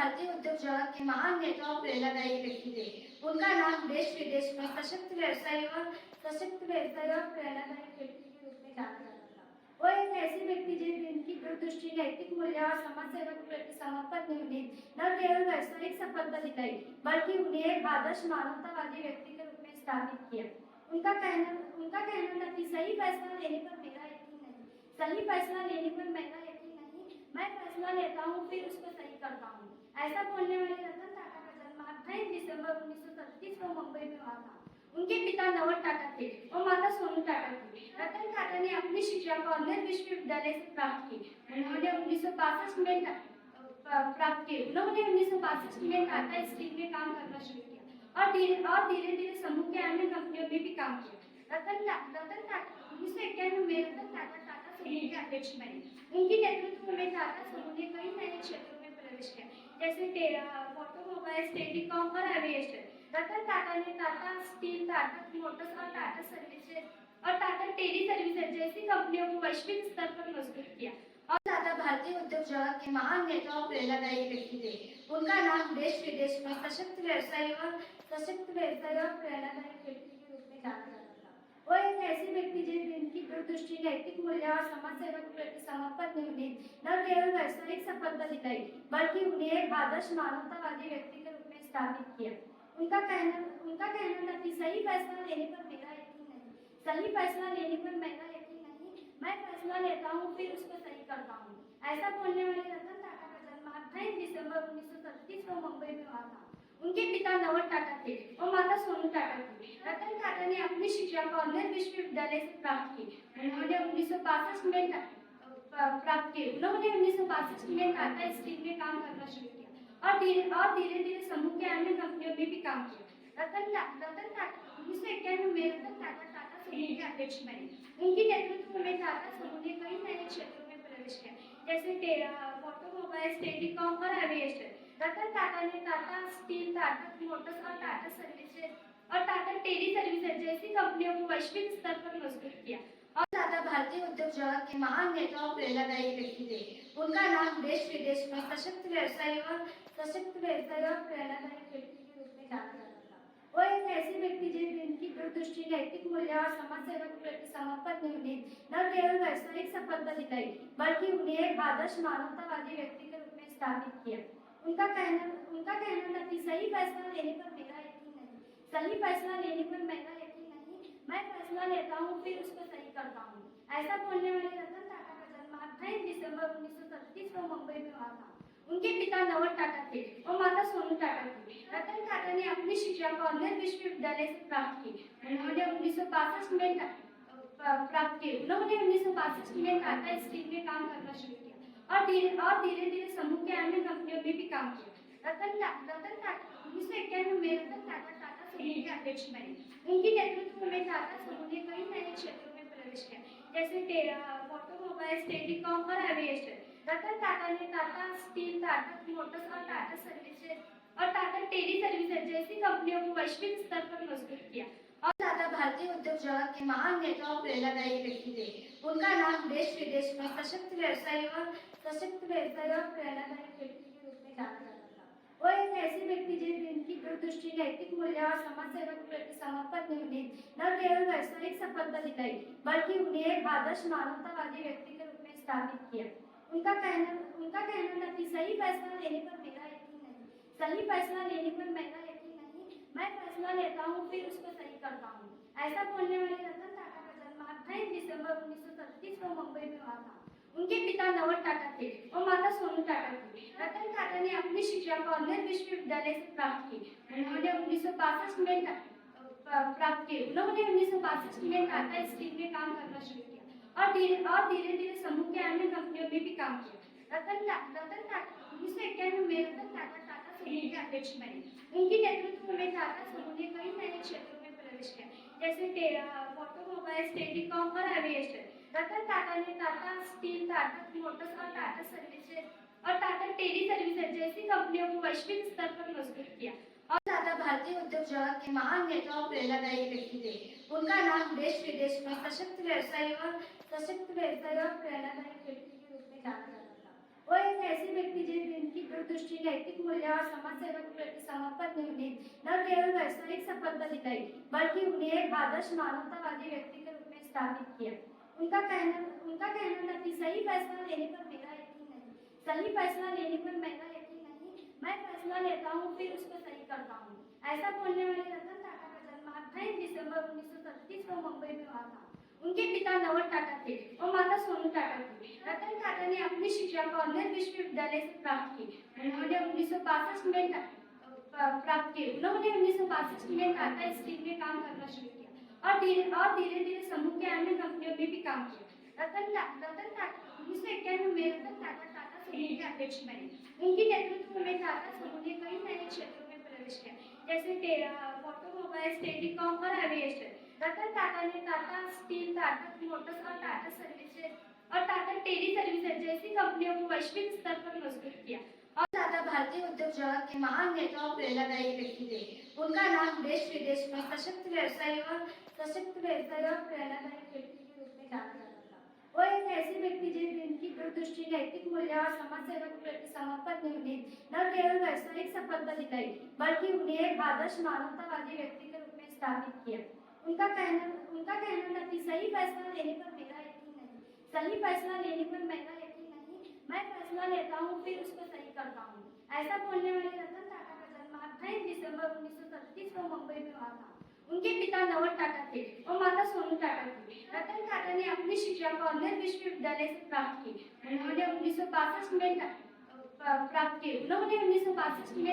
भारतीय उद्योग जगत के महान नेता और प्रेरणादायी व्यक्ति थे। उनका नाम देश विदेश में सशक्त व्यवसायी और सशक्त व्यवसायी और प्रेरणादायी व्यक्ति के रूप में जाना जाता था। वो एक ऐसे व्यक्ति थे जिनकी दूरदृष्टि, नैतिक मूल्य और समाज सेवा के प्रति समर्पण ने उन्हें न केवल व्यावसायिक सफलता दिलाई बल्कि उन्हें एक आदर्श मानवतावादी व्यक्ति के रूप में स्थापित किया। उनका कहना उनका कहना था कि सही फैसला लेने पर मेरा यकीन नहीं, सही फैसला लेने पर मेरा यकीन नहीं। मैं फैसला लेता हूँ, फिर उसको सही करता हूँ ऐसा बोलने वाले रतन टाटा का जन्म अट्ठाईस दिसंबर उन्नीस को मुंबई में हुआ था। उनके पिता नवल टाटा थे और माता सोनू टाटा थी। रतन टाटा ने अपनी शिक्षा कॉर्नेल विश्वविद्यालय से प्राप्त की। उन्होंने उन्नीस में प्राप्त की। उन्होंने उन्नीस में टाटा स्टील में काम करना शुरू किया और धीरे और धीरे धीरे समूह के अन्य कंपनियों में भी काम किया। रतन रतन टाटा उन्नीस सौ इक्यानवे में रतन टाटा टाटा समूह के अध्यक्ष बने। उनके नेतृत्व में टाटा समूह ने कई नए क्षेत्रों किया जैसे टेरा ऑटोमोबाइल्स टेलीकॉम और एविएशन रतन टाटा ने टाटा स्टील, टाटा मोटर्स और टाटा सर्विसेज़ और टाटा टेली सर्विसेज़ जैसी कंपनियों को वैश्विक स्तर पर मज़बूत किया और टाटा भारतीय उद्योग जगत के महान नेता और प्रेरणादायी व्यक्ति थे उनका नाम देश विदेश में सशक्त व्यवसायी और सशक्त व्यवसायी और प्रेरणादायी व्यक्ति के रूप में जाना जाता था वो एक ऐसे व्यक्ति थे जिनकी दूरदृष्टि नैतिक मूल्य और समाज सेवा के प्रति समर्पण ने उन्हें न केवल व्यावसायिक सफलता दिलाई बल्कि उन्हें एक आदर्श मानवतावादी व्यक्ति के रूप में स्थापित किया। उनका कहना उनका कहना था कि सही फैसला लेने पर मेरा यकीन नहीं, सही फैसला लेने पर मेरा यकीन नहीं, मैं फैसला लेता हूँ, फिर उसको सही करता हूँ। ऐसा बोलने वाले रतन टाटा का जन्म अट्ठाईस दिसंबर उन्नीस को मुंबई में हुआ था। उनके पिता नवल टाटा थे और माता सोनू टाटा थी। रतन टाटा ने अपनी शिक्षा कॉर्नेल विश्वविद्यालय से प्राप्त की। उन्होंने उन्नीस में प्राप्त की उन्होंने उन्नीस में टाटा स्टील में काम करना शुरू किया और धीरे और धीरे धीरे समूह के अन्य कंपनियों में भी काम किया। रतन रतन टाटा, उन्नीस सौ इक्यानवे में रतन टाटा टाटा समूह के अध्यक्ष बने। उनके नेतृत्व में टाटा समूह ने कई नए क्षेत्रों टेरा ऑटोमोबाइल्स टेलीकॉम और एविएशन रतन टाटा ने टाटा स्टील टाटा मोटर्स और टाटा सर्विसेज़ और टाटा टेली सर्विसेज़ जैसी कंपनियों को वैश्विक स्तर पर मज़बूत किया। और टाटा भारतीय उद्योग जगत के महान नेता और प्रेरणादायी व्यक्ति थे। उनका नाम देश विदेश में सशक्त व्यवसायी और सशक्त व्यवसायी और प्रेरणादायी व्यक्ति के रूप में जाना जाता था। वो एक ऐसे व्यक्ति थे जिनकी दूरदृष्टि नैतिक मूल्य और समाज सेवा के प्रति समर्पण ने उन्हें न केवल व्यावसायिक सफलता दिलाई बल्कि उन्हें एक आदर्श मानवतावादी व्यक्ति के रूप में स्थापित किया। उनका कहना उनका कहना था कि सही फैसला लेने पर मेरा यकीन नहीं, सही फैसला लेने पर मेरा यकीन नहीं, मैं फैसला लेता हूँ, फिर उसको सही करता हूँ। ऐसा बोलने वाले रतन टाटा का जन्म अट्ठाईस दिसंबर उन्नीस सौ को मुंबई में हुआ था। उनके पिता नवल टाटा थे और माता सोनू टाटा थी। रतन टाटा ने अपनी शिक्षा कॉर्नेल विश्वविद्यालय से प्राप्त की। उन्होंने उन्नीस में प्राप्त की। उन्होंने उन्नीस में टाटा स्टील में काम करना शुरू किया और धीरे और धीरे धीरे समूह के अन्य कंपनियों में भी काम किया। रतन रतन टाटा उन्नीस सौ इक्यानवे में रतन टाटा टाटा समूह के अध्यक्ष बने। उनके नेतृत्व में टाटा समूह ने कई नए क्षेत्रों में प्रवेश किया, जैसे टेरा ऑटोमोबाइल्स, टेलीकॉम और एविएशन। रतन टाटा ने टाटा स्टील टाटा मोटर्स और टाटा सर्विसेज और टाटा टेली सर्विसेज जैसी कंपनियों को वैश्विक स्तर पर मजबूत किया और टाटा भारतीय उद्योग जगत के महान नेता और प्रेरणादायी व्यक्ति थे उनका नाम देश विदेश में सशक्त व्यवसायी और सशक्त व्यवसायी और प्रेरणादायी व्यक्ति के रूप में जाना जाता था. वो एक ऐसे व्यक्ति थे जिनकी दूरदृष्टि नैतिक मूल्य और समाज सेवा के प्रति समर्पण ने उन्हें न केवल व्यावसायिक सफलता दिलाई बल्कि उन्हें एक आदर्श मानवतावादी व्यक्ति के रूप में स्थापित किया. उनका कहना उनका कहना था कि सही फैसला लेने पर मेरा यकीन नहीं, सही फैसला लेने पर मेरा यकीन नहीं। मैं फैसला लेता हूँ, फिर उसको सही करता हूँ। ऐसा बोलने वाले रतन टाटा का जन्म अट्ठाईस दिसंबर उन्नीस को मुंबई में हुआ था। उनके पिता नवल टाटा थे और माता सोनू टाटा थी। रतन टाटा ने अपनी शिक्षा कॉर्नेल विश्वविद्यालय से प्राप्त की। उन्होंने उन्नीस सौ बासठ में प्राप्त की। उन्होंने उन्नीस सौ बासठ में टाटा स्टील में काम करना शुरू किया और धीरे और धीरे धीरे समूह के अन्य कंपनियों में भी काम किया। रतन रतन उन्नीस सौ इक्यानवे में रतन टाटा टाटा समूह के अध्यक्ष बने। उनके नेतृत्व में टाटा समूह ने कई नए क्षेत्रों में प्रवेश किया, जैसे ऑटोमोबाइल्स, टेलीकॉम और एविएशन। रतन टाटा ने टाटा स्टील, टाटा मोटर्स और टाटा सर्विसेज़, और टाटा टेली सर्विसेज़ जैसी कंपनियों को वैश्विक स्तर पर मज़बूत किया। भारतीय उद्योग जगत के महान नेता और प्रेरणादायी व्यक्ति थे। उनका नाम देश विदेश में सशक्त व्यवसायी और सशक्त व्यवसायी और प्रेरणादायी व्यक्ति के रूप में जाना जाता था। वो एक ऐसे व्यक्ति थे जिनकी दूरदृष्टि, नैतिक मूल्य और समाज सेवा के प्रति समर्पण ने उन्हें न केवल व्यावसायिक सफलता दिलाई बल्कि उन्हें एक आदर्श मानवतावादी व्यक्ति के रूप में स्थापित किया। उनका कहना उनका कहना था कि सही फैसला लेने पर मेरा यकीन नहीं। सही फैसला लेने पर मेरा यकीन नहीं। मैं फैसला लेता हूँ, फिर उसको सही करता हूँ। ऐसा बोलने वाले रतन टाटा का जन्म अट्ठाईस दिसंबर उन्नीस को मुंबई में हुआ था। उनके पिता नवल टाटा थे और माता सोनू टाटा थी। रतन टाटा ने अपनी शिक्षा कॉर्नेल विश्वविद्यालय से प्राप्त की। उन्होंने उन्नीस सौ बासठ में प्राप्त की। उन्होंने उन्नीस में टाटा स्टील में काम करना शुरू किया और धीरे और धीरे धीरे समूह के अन्य कंपनियों में भी काम किया। रतन रतन टाटा उन्नीस सौ इक्यानवे में रतन टाटा टाटा समूह के अध्यक्ष बने। उनके नेतृत्व में टाटा समूह ने कई नए क्षेत्रों किया जैसे टेरा ऑटोमोबाइल्स टेलीकॉम और एविएशन रतन टाटा ने टाटा स्टील टाटा मोटर्स और टाटा सर्विसेज़ और टाटा टेली सर्विसेज़ जैसी कंपनियों को वैश्विक स्तर पर मज़बूत किया। और दादा भारतीय उद्योग जगत के महान नेता और प्रेरणादायी व्यक्ति थे। उनका नाम देश विदेश में सशक्त व्यवसाय और सशक्त व्यवसाय और प्रेरणादायी व्यक्ति के रूप में जाना जाता था वो एक ऐसे व्यक्ति थे जिनकी दूरदृष्टि नैतिक मूल्य और समाज सेवा के प्रति समर्पण ने उन्हें न केवल व्यावसायिक सफलता दिलाई बल्कि उन्हें एक आदर्श मानवतावादी व्यक्ति के रूप में स्थापित किया। उनका कहना उनका कहना था कि सही फैसला लेने पर मेरा यकीन नहीं, सही फैसला लेने पर मेरा यकीन नहीं, मैं फैसला लेता हूँ, फिर उसको सही करता हूँ। ऐसा बोलने वाले रतन टाटा का जन्म अट्ठाईस दिसंबर उन्नीस सौ को मुंबई में हुआ था। पिता नवल टाटा थे। और माता सोनू टाटा थी। रतन टाटा ने अपनी शिक्षा कॉर्नेल विश्वविद्यालय से प्राप्त की। उन्होंने उन्नीस में प्राप्त की। उन्होंने उन्नीस में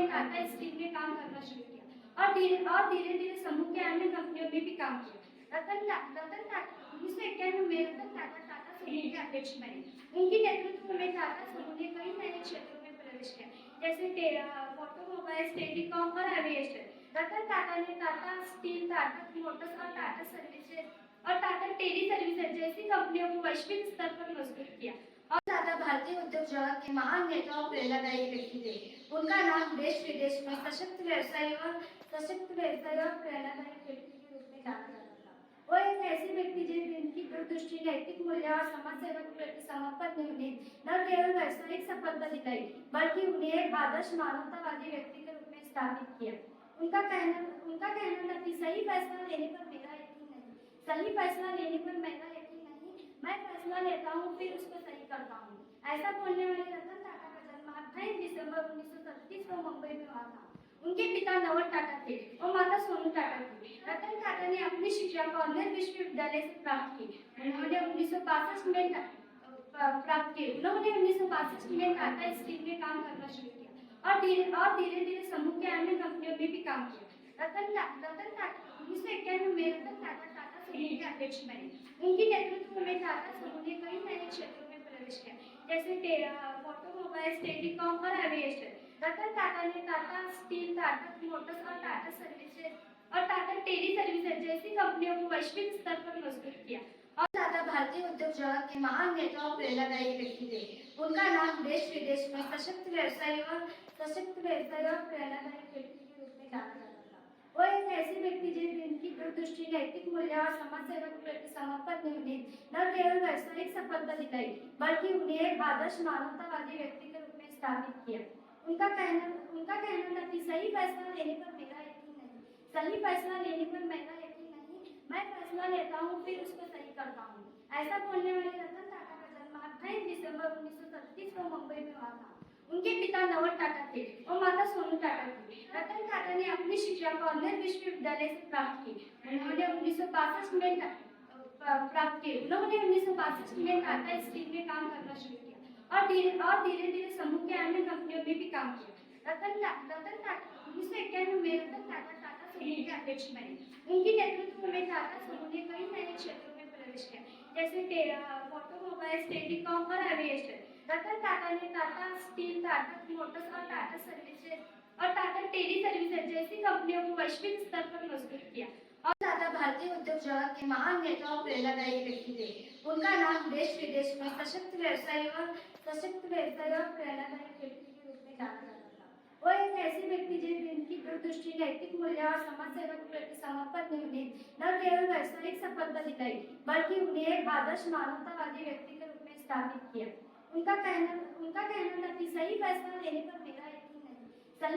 टाटा स्टील में काम करना शुरू किया। और धीरे और धीरे धीरे समूह के अन्य कंपनियों में भी काम किया। रतन रतन टाटा उन्नीस सौ इक्यानवे में रतन टाटा टाटा समूह के अध्यक्ष बने। उनके नेतृत्व में टाटा समूह ने कई नए क्षेत्रों में प्रवेश किया। जैसे टेरा ऑटोमोबाइल्स, टेलीकॉम और एविएशन। रतन टाटा ने टाटा स्टील टाटा मोटर्स और टाटा सर्विसेज और टाटा टेली सर्विसेज जैसी कंपनियों को वैश्विक स्तर पर मजबूत किया और टाटा भारतीय उद्योग जगत के महान नेता और प्रेरणादायी व्यक्ति थे उनका नाम देश विदेश में सशक्त व्यवसाय और सशक्त व्यवसाय और प्रेरणादायी व्यक्ति के रूप में जाना जाता था। वो एक ऐसे व्यक्ति जिन जिनकी दूरदृष्टि नैतिक मूल्य और समाज सेवा के प्रति समर्पण ने उन्हें न केवल व्यावसायिक सफलता दिलाई बल्कि उन्हें एक आदर्श मानवतावादी व्यक्ति के रूप में स्थापित किया। उनका कहना उनका कहना था कि सही फैसला लेने पर मेरा यकीन नहीं। सही फैसला लेने पर मेरा यकीन नहीं। मैं फैसला लेता हूँ, फिर उसको सही करता हूँ। ऐसा बोलने वाले रतन टाटा का जन्म अट्ठाईस दिसंबर उन्नीस को मुंबई में हुआ था। उनके पिता नवल टाटा थे और माता सोनू टाटा थी। रतन टाटा ने अपनी शिक्षा कॉर्नेल विश्वविद्यालय से प्राप्त की। उन्होंने उन्नीस सौ बासठ में प्राप्त की। उन्होंने उन्नीस सौ बासठ में टाटा स्टील में काम करना शुरू किया। और धीरे और धीरे धीरे समूह के अन्य कंपनियों में भी काम किया। रतन रतन टाटा उन्नीस सौ इक्यानवे में रतन टाटा टाटा समूह के अध्यक्ष बने। उनके नेतृत्व में टाटा समूह ने कई नए क्षेत्रों में प्रवेश किया, जैसे टेरा ऑटोमोबाइल्स, टेलीकॉम और एविएशन। रतन टाटा ने टाटा स्टील, टाटा मोटर्स और टाटा सर्विसेज़, और टाटा टेली सर्विसेज़ जैसी कंपनियों को वैश्विक स्तर पर मज़बूत किया। और दादा भारतीय उद्योग जगत के महान नेता और प्रेरणादायी व्यक्ति थे। उनका नाम देश विदेश में सशक्त व्यवसाय और सशक्त व्यवसाय और प्रेरणादायी व्यक्ति के रूप में जाना जाता था। वो एक ऐसे व्यक्ति थे जिनकी दूरदृष्टि, नैतिक मूल्य और समाज सेवा के प्रति समर्पण ने उन्हें न केवल व्यावसायिक सफलता दिलाई बल्कि उन्हें एक आदर्श मानवतावादी व्यक्ति के रूप में स्थापित किया। उनका कहना उनका कहना था कि सही फैसला लेने पर मेरा यकीन नहीं, सही फैसला लेने पर मेरा यकीन नहीं, मैं फैसला लेता हूँ, फिर उसको सही करता हूँ। ऐसा बोलने वाले रतन टाटा का जन्म अट्ठाईस दिसंबर उन्नीस को मुंबई में हुआ था। उनके पिता नवल टाटा थे और माता सोनू टाटा थी। रतन टाटा ने अपनी शिक्षा कॉर्नेल विश्वविद्यालय से प्राप्त की। उन्होंने उन्नीस सौ बासठ में प्राप्त की। उन्होंने उन्नीस सौ बासठ में टाटा स्टील में काम करना शुरू किया और धीरे और धीरे धीरे समूह के अन्य कंपनियों में भी काम किया। रतन रतन टाटा उन्नीस सौ इक्यानवे में रतन टाटा समूह के अध्यक्ष बने। उनके नेतृत्व में टाटा समूह ने कई नए क्षेत्रों में प्रवेश किया। जैसे टेरा ऑटोमोबाइल्स टेलीकॉम और एविएशन रतन टाटा ने टाटा स्टील, टाटा मोटर्स और टाटा सर्विसेज़ और टाटा टेली सर्विसेज़ जैसी कंपनियों को वैश्विक स्तर पर मज़बूत किया। और दादा भारतीय उद्योग जगत के महान नेता और प्रेरणादायी व्यक्ति थे। उनका नाम देश विदेश में सशक्त व्यवसाय और सशक्त व्यवसाय और प्रेरणादायी व्यक्ति के रूप में जाना वो एक ऐसे व्यक्ति जिनकी दूरदृष्टि नैतिक मूल्य और समाज सेवा के प्रति समर्पण ने उन्हें न केवल वैश्विक सफलता दिलाई बल्कि उन्हें एक आदर्श मानवतावादी व्यक्ति के रूप में स्थापित किया। उनका कहना उनका कहना था कि सही फैसला लेने पर मेरा